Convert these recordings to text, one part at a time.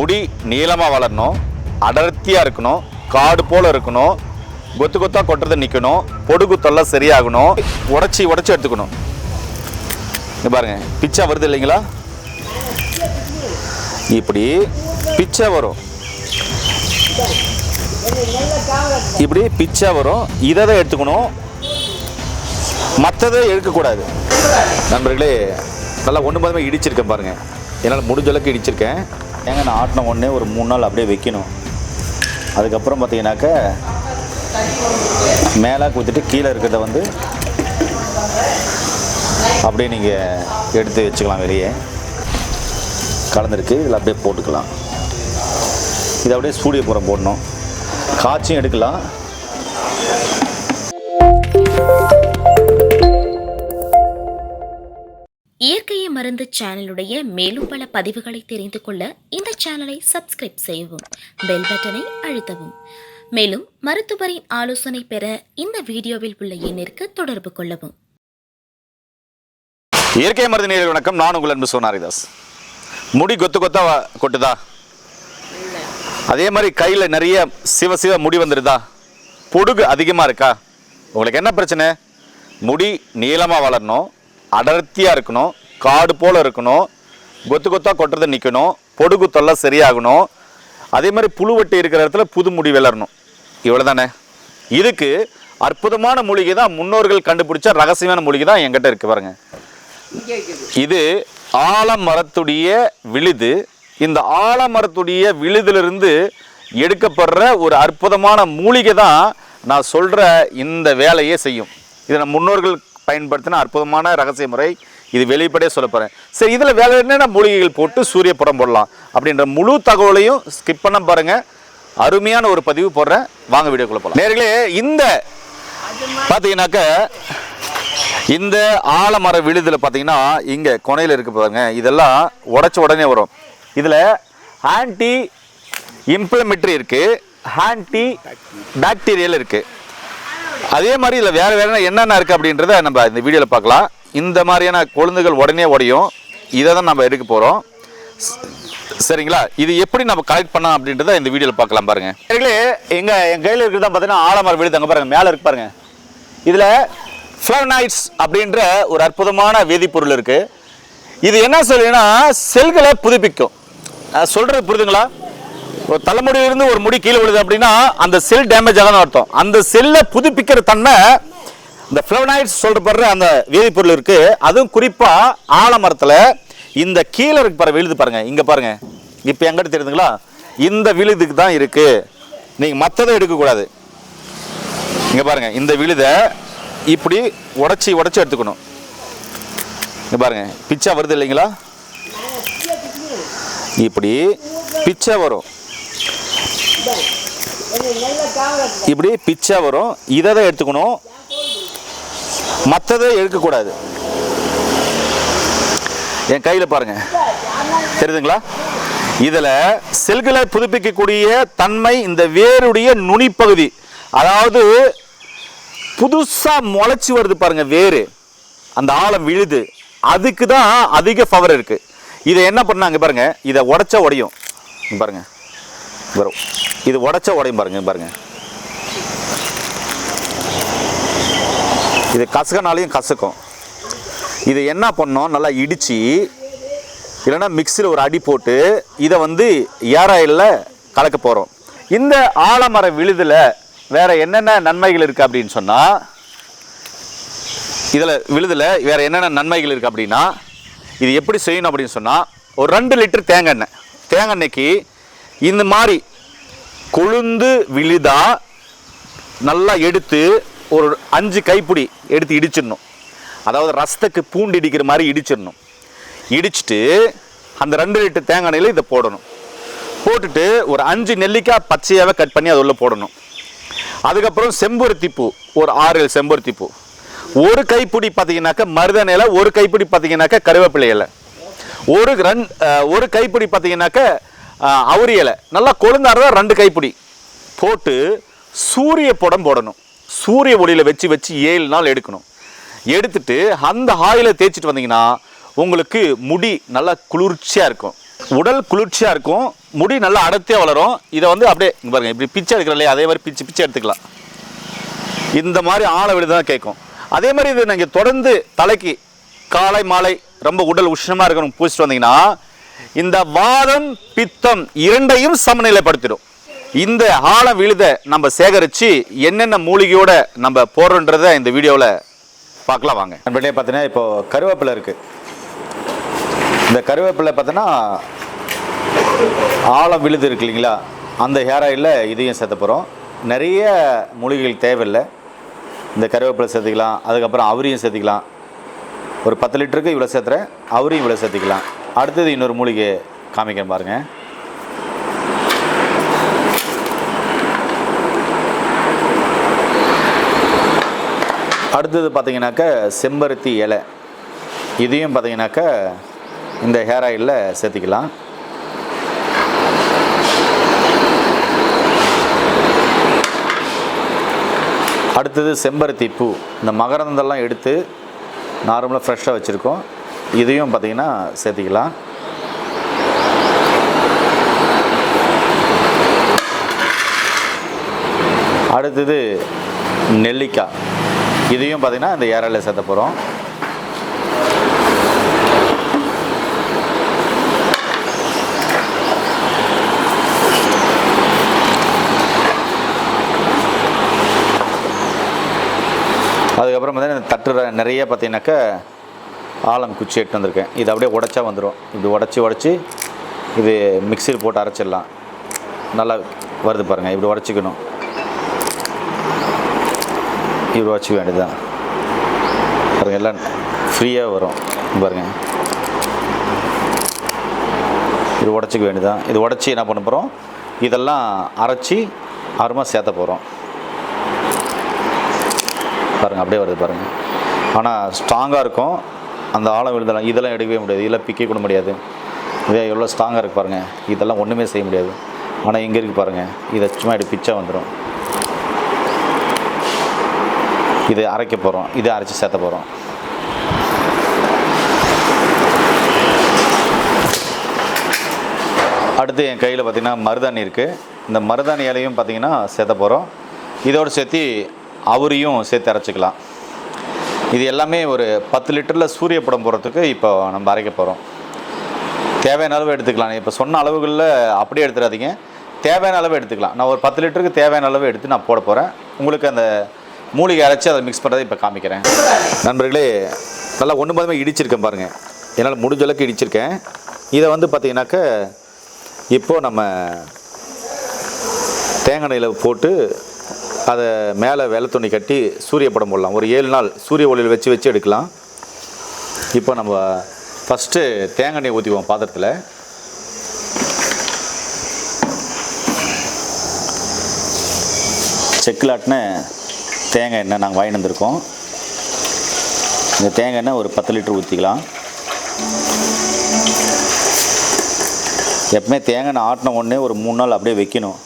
முடி நீளமாக வளரணும் அடர்த்தியாக இருக்கணும் காடு போல் இருக்கணும் கொத்து கொத்தா கொட்டுறது நிற்கணும் பொடுகுத்தெல்லாம் சரியாகணும் உடச்சி உடச்சி எடுத்துக்கணும். இங்கே பாருங்க பிச்சை வருது இல்லைங்களா? இப்படி பிச்சை வரும். இப்படி பிச்சை வரும். இதை தான் எடுத்துக்கணும். மற்றதை எடுக்கக்கூடாது. நண்பர்களே நல்லா ஒன்று பாதமாக இடிச்சிருக்கேன் பாருங்கள் என்னால் முடிஞ்ச அளவுக்கு இடிச்சிருக்கேன். ஏங்க நான் ஆட்டின உடனே ஒரு மூணு நாள் அப்படியே வைக்கணும். அதுக்கப்புறம் பார்த்தீங்கன்னாக்க மேலே குத்திட்டு கீழே இருக்கிறத வந்து அப்படியே நீங்கள் எடுத்து வச்சுக்கலாம் வெளியே. கலந்துருக்கு இதில் அப்படியே போட்டுக்கலாம். இதை அப்படியே சூடிய புறம் போடணும். காய்ச்சியும் எடுக்கலாம். இயற்கையை மருந்து சேனலுடைய மேலும் பல பதிவுகளை தெரிந்து கொள்ள இந்த சேனலை சப்ஸ்கிரைப் செய்யவும் பெல் பட்டனை அழுத்தவும். மேலும் மருத்துவரின் ஆலோசனை பெற இந்த வீடியோவில் உள்ள எண்ணிற்கு தொடர்பு கொள்ளவும். இயற்கை மருந்து நேரில் வணக்கம். நான் உங்கள் அன்பு சோனாரிதாஸ். முடி கொத்து கொத்தா கொட்டுதா? அதே மாதிரி கையில் நிறைய சிவ சிவ முடி வந்துடுதா பொடுகு அதிகமாக இருக்கா? உங்களுக்கு என்ன பிரச்சனை? முடி நீளமாக வளரணும். அடர்த்தியாக இருக்கணும் காடு போல் இருக்கணும் கொத்து கொத்தாக கொட்டுறது நிற்கணும் பொடுகு தொல்லை சரியாகணும். அதே மாதிரி புழுவட்டி இருக்கிற இடத்துல புது முடி வளரணும். இவ்வளோ தானே இதுக்கு அற்புதமான மூலிகை தான் முன்னோர்கள் கண்டுபிடிச்ச ரகசியமான மூலிகை தான் என்கிட்ட இருக்கு பாருங்க. இது ஆலமரத்துடைய விழுது. இந்த ஆலமரத்துடைய விழுதிலிருந்து எடுக்கப்படுற ஒரு அற்புதமான மூலிகை தான் நான் சொல்கிற இந்த வேலையே செய்யும். இதை நம்ம முன்னோர்கள் பயன்படுத்தின அற்புதமான ரகசிய முறை இது வெளிப்படையே சொல்ல போகிறேன் சரி இதில் வேலை என்னென்ன மூலிகைகள் போட்டு சூரிய புறம் போடலாம் அப்படின்ற முழு தகவலையும் ஸ்கிப் பண்ண பாருங்கள் அருமையான ஒரு பதிவு போடுறேன். வாங்க வீடியோக்குள்ளே போகலாம் நேர்களே இந்த பார்த்தீங்கன்னாக்க இந்த ஆலமர விழுதில் பார்த்தீங்கன்னா இங்கே கொனையில் இருக்கு பாருங்க. இதெல்லாம் உடச்ச உடனே வரும். இதில் ஆன்டி இம்ப்ளமெட்ரி இருக்குது ஆன்டி பாக்டீரியல் இருக்குது அதே மாதிரி இதில் வேறு வேறு என்னென்ன இருக்குது அப்படின்றத நம்ம இந்த வீடியோவில் பார்க்கலாம். இந்த மாதிரியான கொழுந்துகள் உடனே உடையும். இதை தான் நம்ம எடுக்க போகிறோம் சரிங்களா? இது எப்படி நம்ம கலெக்ட் பண்ணலாம் அப்படின்றத இந்த வீடியோவில் பார்க்கலாம் பாருங்க. எங்கள் எங்கள் என் கையில் இருக்கிறது பார்த்தீங்கன்னா ஆலமர வீடு அங்கே பாருங்க. மேலே இருக்கு பாருங்க. இதில் ஃப்ளவனைட்ஸ் அப்படின்ற ஒரு அற்புதமான வேதிப்பொருள் இருக்குது இது என்ன சொல்லுன்னா செல்களை புதுப்பிக்கும். சொல்கிறது புரிதுங்களா? ஒரு தலைமுடியிலிருந்து ஒரு முடி கீழே விழுது அப்படின்னா அந்த செல் டேமேஜ் ஆகணும் அர்த்தம். அந்த செல்லை புதுப்பிக்கிற தன்மை இந்த ஃப்ளவனாய்ட்ஸ் சொல்றப்படுற அந்த வேதிப்பொருள் இருக்குது அதுவும் குறிப்பாக ஆலமரத்தில் இந்த கீழே இருக்கு பாருங்க விழுது பாருங்க. இங்கே பாருங்க. இப்போ எங்கிட்ட தெரியுதுங்களா? இந்த விழுதுக்கு தான் இருக்கு. நீங்கள் மற்றதை எடுக்கக்கூடாது. இங்கே பாருங்க. இந்த விழுதை இப்படி உடச்சி உடச்சி எடுத்துக்கணும். இங்கே பாருங்க. பிச்சை வருது இல்லைங்களா? இப்படி பிச்சை வரும். இப்படி பிச்சை வரும். இதை தான் எடுத்துக்கணும். மற்றதை எடுக்கக்கூடாது. என் கையில் பாருங்க. தெரியுதுங்களா? இதில் செல்களை புதுப்பிக்கக்கூடிய தன்மை இந்த வேருடைய நுனிப்பகுதி. அதாவது புதுசாக முளைச்சி வருது பாருங்கள் வேறு அந்த ஆழம் விழுது. அதுக்கு தான் அதிக பவர் இருக்குது இதை என்ன பண்ணாங்க பாருங்கள் இதை உடைச்சா உடையும். பாருங்கள் வரும். இது உடைச்சா உடையும் பாருங்க பாருங்க. இது கசகனாலையும் கசக்கும். இது என்ன பண்ணோம்? நல்லா இடித்து இல்லைன்னா மிக்சியில் ஒரு அடி போட்டு இதை வந்து ஏர் ஆயிலில் கலக்க போகிறோம் இந்த ஆலமர விழுதில் வேறு என்னென்ன நன்மைகள் இருக்குது அப்படின்னு சொன்னால் இதில் விழுதில் வேறு என்னென்ன நன்மைகள் இருக்குது அப்படின்னா இது எப்படி செய்யணும் அப்படின்னு சொன்னால் ஒரு ரெண்டு லிட்டர் தேங்காய் எண்ணெய். தேங்காய் எண்ணெய்க்கு இந்த மாதிரி கொழுந்து விழுதா நல்லா எடுத்து ஒரு அஞ்சு கைப்பிடி எடுத்து இடிச்சிடணும். அதாவது ரசத்துக்கு பூண்டு இடிக்கிற மாதிரி இடிச்சிடணும். இடிச்சிட்டு அந்த ரெண்டு லிட்டர் தேங்காய் எண்ணெயில் இதை போடணும். போட்டுட்டு ஒரு அஞ்சு நெல்லிக்காய் பச்சையாகவே கட் பண்ணி அது உள்ள போடணும். அதுக்கப்புறம் செம்பருத்தி பூ ஒரு ஆறு ஏழு செம்பருத்தி பூ ஒரு கைப்பிடி பார்த்தீங்கன்னாக்கா மருதாணி ஒரு கைப்பிடி பார்த்தீங்கன்னாக்கா கருவேப்பிலை இலை. ஒரு ரெண் ஒரு கைப்பிடி பார்த்தீங்கன்னாக்கா அவுரி இலை நல்லா கொழுந்தாடுறதா ரெண்டு கைப்பிடி. போட்டு சூரிய புடம் போடணும். சூரிய ஒளியில் வச்சு வச்சு ஏழு நாள் எடுக்கணும். எடுத்துட்டு அந்த ஆயிலை தேய்ச்சிட்டு வந்தீங்கன்னா உங்களுக்கு முடி நல்லா குளிர்ச்சியாக இருக்கும். உடல் குளிர்ச்சியாக இருக்கும். முடி நல்லா அடர்த்தியாக வளரும். இதை வந்து அப்படியே பாருங்கள் இப்படி பிச்சை எடுக்கிறோம் இல்லையா? அதே மாதிரி பிச்சு பிச்சை எடுத்துக்கலாம். இந்த மாதிரி ஆழ விழுது தான் கேட்கும். அதே மாதிரி இது நீங்கள் தொடர்ந்து தலைக்கு காலை மாலை ரொம்ப உடல் உஷ்ணமாக இருக்கணும். பூசிட்டு வந்தீங்கன்னா இந்த வாதம் பித்தம் இரண்டையும் சமநிலைப்படுத்திடும். இந்த ஆழ விழுதை நம்ம சேகரித்து என்னென்ன மூலிகையோட நம்ம போடுறோன்றதை இந்த வீடியோவில் பார்க்கலாம் வாங்க. நண்பர்களே பார்த்தீங்கன்னா இப்போ கருவேப்பிலை இருக்குது இந்த கருவேப்பிலை பார்த்தீங்கன்னா ஆழம் விழுது இருக்கு இல்லைங்களா? அந்த ஹேர் ஆயிலில் இதையும் சேர்த்த போகிறோம் நிறைய மூலிகைகள் தேவையில்லை. இந்த கருவேப்பிலை சேர்த்துக்கலாம். அதுக்கப்புறம் அவரையும் சேர்த்துக்கலாம். ஒரு பத்து லிட்டருக்கு இவ்வளோ சேர்த்துறேன். அவரையும் இவ்வளோ சேர்த்துக்கலாம். அடுத்தது இன்னொரு மூலிகை காமிக்கிறேன் பாருங்கள் அடுத்தது பார்த்தீங்கன்னாக்க செம்பருத்தி இலை. இதையும் பார்த்தீங்கன்னாக்க இந்த ஹேர் ஆயிலில் சேர்த்திக்கலாம். அடுத்தது செம்பருத்தி பூ. இந்த மகரந்தெல்லாம் எடுத்து நார்மலாக ஃப்ரெஷ்ஷாக வச்சுருக்கோம். இதையும் பார்த்தீங்கன்னா சேர்த்திக்கலாம். அடுத்தது நெல்லிக்காய். இதையும் பார்த்தீங்கன்னா இந்த ஏரலில் சேர்த்த போகிறோம் அதுக்கப்புறம் பார்த்தீங்கன்னா இந்த நிறைய பார்த்தீங்கன்னாக்கா ஆலம் குச்சி எட்டு வந்திருக்கேன். இது அப்படியே உடச்சா வந்துடும் இப்படி உடச்சி உடச்சி இது மிக்சியில் போட்டு அரைச்சிடலாம். நல்லா வருது பாருங்கள் இப்படி உடச்சிக்கணும். இப்படி உடச்சிக்க வேண்டியதுதான். பாருங்கள் எல்லாம் ஃப்ரீயாக வரும். பாருங்கள் இது உடச்சிக்க வேண்டியதுதான். இது உடச்சி என்ன பண்ண போகிறோம் இதெல்லாம் அரைச்சி அருமா சேர்த்த போகிறோம் பாருங்கள் அப்படியே வருது பாருங்கள் ஆனால் ஸ்ட்ராங்காக இருக்கும். அந்த ஆழம் விழுதலாம் இதெல்லாம் எடுக்கவே முடியாது. இதெல்லாம் பிக்க கூட முடியாது. இதே எவ்வளோ ஸ்ட்ராங்காக இருக்குது பாருங்கள் இதெல்லாம் ஒன்றுமே செய்ய முடியாது. ஆனால் இங்கே இருக்குது பாருங்கள் இதை சும்மா இப்படி பிச்சா வந்துடும் இதை அரைக்க போகிறோம் இதை அரைச்சி சேர்த்த போகிறோம் அடுத்து என் கையில் பார்த்திங்கன்னா மருதாணி இருக்குது இந்த மருதாணி இலையும் பார்த்திங்கன்னா சேர்த்த போகிறோம் இதோடு சேர்த்து அவரையும் சேர்த்து அரைச்சிக்கலாம். இது எல்லாமே ஒரு பத்து லிட்டரில் சூரிய படம் போடுறதுக்கு இப்போ நம்ம அரைக்க போகிறோம் தேவையான அளவு எடுத்துக்கலாம். இப்போ சொன்ன அளவுகளில் அப்படியே எடுத்துடாதீங்க. தேவையான அளவு எடுத்துக்கலாம். நான் ஒரு பத்து லிட்டருக்கு தேவையான அளவு எடுத்து நான் போட போகிறேன் உங்களுக்கு அந்த மூலிகை அரைச்சி அதை மிக்ஸ் பண்ணுறதை இப்போ காமிக்கிறேன். நண்பர்களே நல்லா ஒன்று மதமே இடிச்சிருக்கேன் பாருங்கள் என்னால் முடிஞ்ச அளவுக்கு இடிச்சிருக்கேன். இதை வந்து பார்த்தீங்கன்னாக்க இப்போது நம்ம தேங்காய் எண்ணெயில் போட்டு அதை மேலே வெள்ளை துணி கட்டி சூரிய படம் போடலாம். ஒரு ஏழு நாள் சூரிய ஒளியில் வச்சு வச்சு எடுக்கலாம். இப்போ நம்ம ஃபஸ்ட்டு தேங்காய் எண்ணெய் ஊற்றிக்குவோம் பாத்திரத்தில். செக்கில் ஆட்டின தேங்காய் எண்ணெய் நாங்கள் வாங்கி வந்திருக்கோம். இந்த தேங்காய் எண்ணெய் ஒரு பத்து லிட்டர் ஊற்றிக்கலாம் எப்பவுமே தேங்காய் எண்ணெய் ஆட்டின உடனே ஒரு மூணு நாள் அப்படியே வைக்கணும்.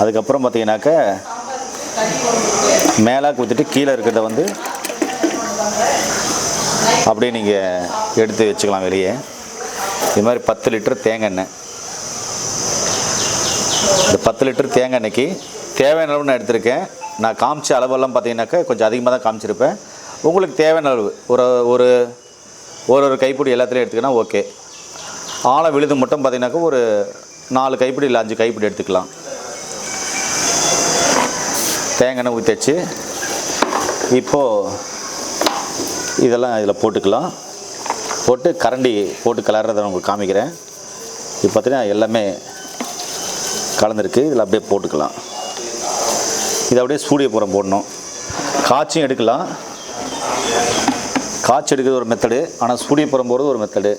அதுக்கப்புறம் பார்த்தீங்கன்னாக்க மேலே ஊற்றிட்டு கீழே இருக்கிறத வந்து அப்படியே நீங்கள் எடுத்து வச்சுக்கலாம் வெளியே. இது மாதிரி பத்து லிட்டர் தேங்காய் எண்ணெய். இந்த பத்து லிட்டர் தேங்காய் எண்ணெய்க்கு தேவையான அளவு நான் எடுத்திருக்கேன். நான் காமிச்ச அளவெல்லாம் பார்த்தீங்கன்னாக்கா கொஞ்சம் அதிகமாக தான் காமிச்சிருப்பேன். உங்களுக்கு தேவையான அளவு. ஒரு ஒரு ஒரு ஒரு கைப்பிடி எல்லாத்துலேயும் எடுத்துக்கினா ஓகே ஆழம் விழுது மட்டும் பார்த்தீங்கன்னாக்கா ஒரு நாலு கைப்பிடி இல்லை அஞ்சு கைப்பிடி எடுத்துக்கலாம். தேங்காய் எண்ணெய் இப்போது இதெல்லாம் இதில் போட்டுக்கலாம். போட்டு கரண்டி போட்டு கலர்றதை உங்களுக்கு காமிக்கிறேன். இப்போ பார்த்தீங்கன்னா எல்லாமே கலந்துருக்கு. இதில் அப்படியே போட்டுக்கலாம். இதை அப்படியே சூடியப்புறம் போடணும். காய்ச்சியும் எடுக்கலாம். காய்ச்சி எடுக்கிறது ஒரு மெத்தடு ஆனால் சூடியப்புறம் போகிறது ஒரு மெத்தடு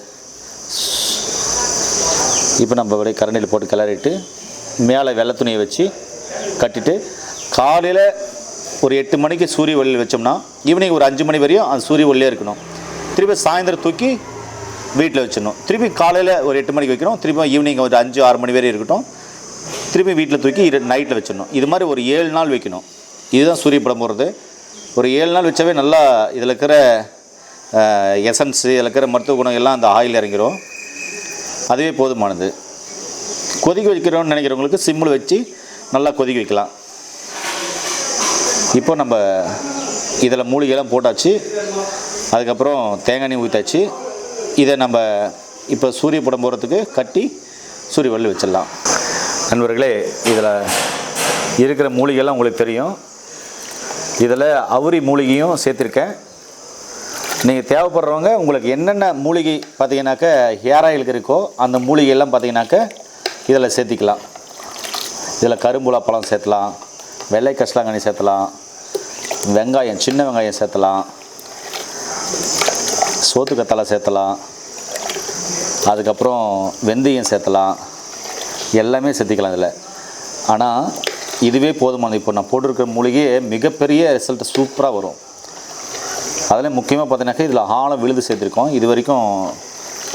இப்போ நம்ம அப்படியே கரண்டியில் போட்டு கிளறிட்டு மேலே வெள்ளை துணியை வச்சு கட்டிட்டு காலையில் ஒரு எட்டு மணிக்கு சூரிய ஒளியில் வச்சோம்னா ஈவினிங் ஒரு அஞ்சு மணி வரையும் அந்த சூரிய ஒளியே இருக்கணும். திருப்பி சாயந்தரம் தூக்கி வீட்டில் வச்சிடணும். திருப்பி காலையில் ஒரு எட்டு மணிக்கு வைக்கணும். திருப்பி ஈவினிங் ஒரு அஞ்சு ஆறு மணி வரையும் இருக்கட்டும். திருப்பி வீட்டில் தூக்கி நைட்டில் வச்சிடணும். இது மாதிரி ஒரு ஏழு நாள் வைக்கணும். இதுதான் சூரிய படம் போடுறது. ஒரு ஏழு நாள் வச்சாவே நல்லா இதில் இருக்கிற எசன்ஸு இதில் இருக்கிற மருத்துவ குணம் எல்லாம் அந்த ஆயில் இறங்கிடும் அதுவே போதுமானது. கொதிக்க வைக்கிறோம்னு நினைக்கிறவங்களுக்கு சிம்மில் வச்சு நல்லா கொதிக்க வைக்கலாம். இப்போ நம்ம இதில் மூலிகைலாம் போட்டாச்சு அதுக்கப்புறம் தேங்காய் எண்ணெய் ஊற்றாச்சு இதை நம்ம இப்போ சூரிய படம் போகிறதுக்கு கட்டி சூரிய வள்ளி வச்சிடலாம். நண்பர்களே இதில் இருக்கிற மூலிகைலாம் உங்களுக்கு தெரியும். இதில் அவுரி மூலிகையும் சேர்த்துருக்கேன். நீங்கள் தேவைப்படுறவங்க உங்களுக்கு என்னென்ன மூலிகை பார்த்தீங்கன்னாக்க ஹேர் ஆயிலுக்கு இருக்கோ அந்த மூலிகையெல்லாம் பார்த்தீங்கன்னாக்க இதில் சேர்த்திக்கலாம். இதில் கரும்புலா பழம் சேர்த்தலாம் வெள்ளை கஷ்லாங்கனி சேர்த்தலாம் வெங்காயம் சின்ன வெங்காயம் சேர்த்தலாம். சோத்து கத்தலை சேர்த்தலாம். அதுக்கப்புறம் வெந்தயம் சேர்த்தலாம். எல்லாமே சேர்த்திக்கலாம் இதில். ஆனால் இதுவே போதுமானது இப்போ நான் போட்டிருக்கிற மூலிகையே மிகப்பெரிய ரிசல்ட் சூப்பராக வரும். அதில் முக்கியமாக பார்த்தீங்கன்னாக்கா இதில் ஆழம் விழுது சேர்த்துருக்கோம். இது வரைக்கும்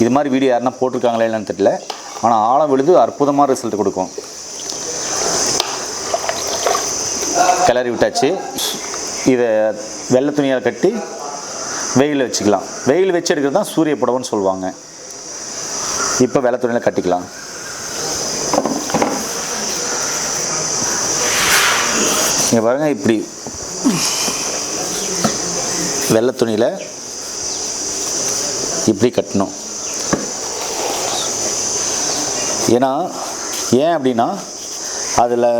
இது மாதிரி வீடியோ யாருன்னா போட்டிருக்காங்களே என்னன்னு தெரியல. ஆனால் ஆழம் விழுது அற்புதமான ரிசல்ட் கொடுக்கும். கிளறி விட்டாச்சு. இதை வெள்ளை துணியால் கட்டி வெயில் வச்சுக்கலாம். வெயில் வச்சு எடுக்கிறது தான் சூரிய புடவைன்னு சொல்லுவாங்க. இப்போ வெள்ளை துணியில் கட்டிக்கலாம். இங்கே பாருங்கள் இப்படி வெள்ளை துணியில் இப்படி கட்டணும். ஏன்னா ஏன் அப்படின்னா அதில்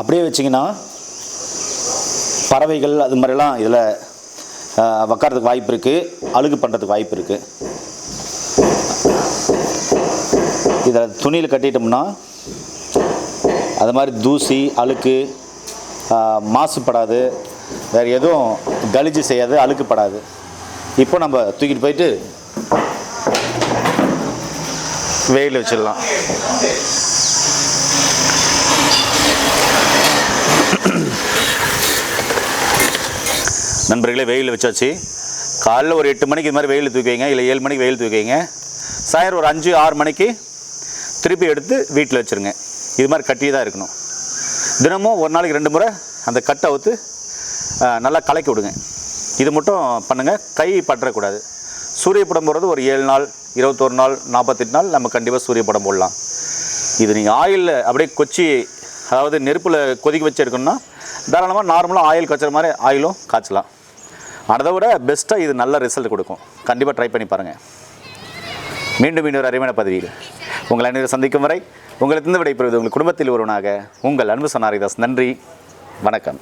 அப்படியே வச்சிங்கன்னா பறவைகள் அது மாதிரிலாம் இதில் உக்காரதுக்கு வாய்ப்பு இருக்குது அழுகு பண்ணுறதுக்கு வாய்ப்பு இருக்குது இதில் துணியில் கட்டிட்டோம்னா அது மாதிரி தூசி அழுக்கு மாசுபடாது. வேறு எதுவும் கலிஜி செய்யாது அழுக்குப்படாது. இப்போ நம்ம தூக்கிட்டு போயிட்டு வெயில் வச்சிடலாம். நண்பர்களே வெயில் வச்சாச்சு. காலைல ஒரு எட்டு மணிக்கு இது மாதிரி வெயில் தூக்கி வைங்க. இல்லை ஏழு மணிக்கு வெயில் தூக்கி வைங்க. சாயந்தரம் ஒரு அஞ்சு ஆறு மணிக்கு திருப்பி எடுத்து வீட்டில் வச்சுருங்க. இது மாதிரி கட்டியே தான் இருக்கணும். தினமும் ஒரு நாளைக்கு ரெண்டு முறை அந்த கட்டை ஊற்று நல்லா கலக்கி விடுங்க. இது மட்டும் பண்ணுங்கள் கை பற்றக்கூடாது. சூரிய படம் போடுறது ஒரு ஏழு நாள் இருபத்தொரு நாள் நாற்பத்தெட்டு நாள் நம்ம கண்டிப்பாக சூரிய படம் போடலாம். இது நீங்கள் ஆயிலில் அப்படியே கொச்சி அதாவது நெருப்பில் கொதிக்க வச்சு எடுக்கணும்னா தாராளமாக நார்மலாக ஆயில் காய்ச்சற மாதிரி ஆயிலும் காய்ச்சலாம். அதை விட பெஸ்ட்டாக இது நல்ல ரிசல்ட் கொடுக்கும். கண்டிப்பாக ட்ரை பண்ணி பாருங்கள் மீண்டும் மீண்டும் ஒரு அருமையான பதவியில் உங்கள் அனைவரும் சந்திக்கும் வரை உங்களுக்கு விடைபெறுவது உங்கள் குடும்பத்தில் ஒருவனாக உங்கள் அன்பு சொன்னாரிதாஸ் நன்றி. வணக்கம்.